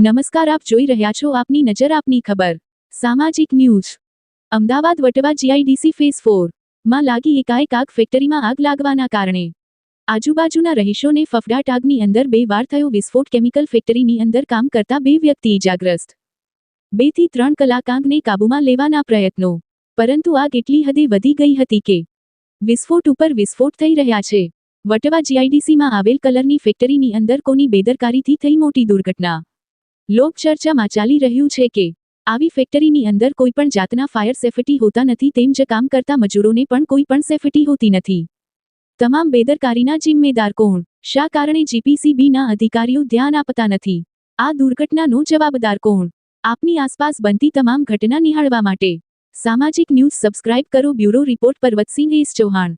નમસ્કાર, આપ જોઈ રહ્યા છો આપની નજર, આપની ખબર. સામાજિક news. Ahmedabad Vatva GIDC phase four. માં લાગી એકાએક આગ ફેક્ટરીમાં આગ લાગવાના કારણે. આજુબાજુના રહીશોને ફફડાટ આગની અંદર બે વાર થયો વિસ્ફોટ કેમિકલ ફેક્ટરીની અંદર કામ કરતા બે વ્યક્તિ ઇજાગ્રસ્ત બેથી ત્રણ કલાક આગને કાબૂમાં લેવાના પ્રયત્નો. પરંતુ આગ એટલી હદે વધી ગઈ હતી કે વિસ્ફોટ ઉપર વિસ્ફોટ થઈ રહ્યા છે. વટવા જીઆઈડીસીમાં આવેલ કલરની ફેક્ટરીની અંદર કોની બેદરકારીથી થઈ મોટી દુર્ઘટના? લોકચર્ચામાં ચાલી રહ્યું છે કે, આવી ફેક્ટરીની અંદર કોઈ પણ જાતના ફાયર સેફટી હોતા નથી તેમ જ કામ કરતા મજૂરોને પણ કોઈ પણ સેફટી હોતી નથી. તમામ બેદરકારીના જિમ્મેદાર કોણ? શા કારણે જીપીસીબીના અધિકારીઓ ધ્યાન આપતા નથી? આ દુર્ઘટનાનો જવાબદાર કોણ? આપની આસપાસ બનતી તમામ ઘટના નિહાળવા માટે. સામાજિક ન્યૂઝ સબસ્ક્રાઇબ કરો bureau report Parvatsinh S Chauhan.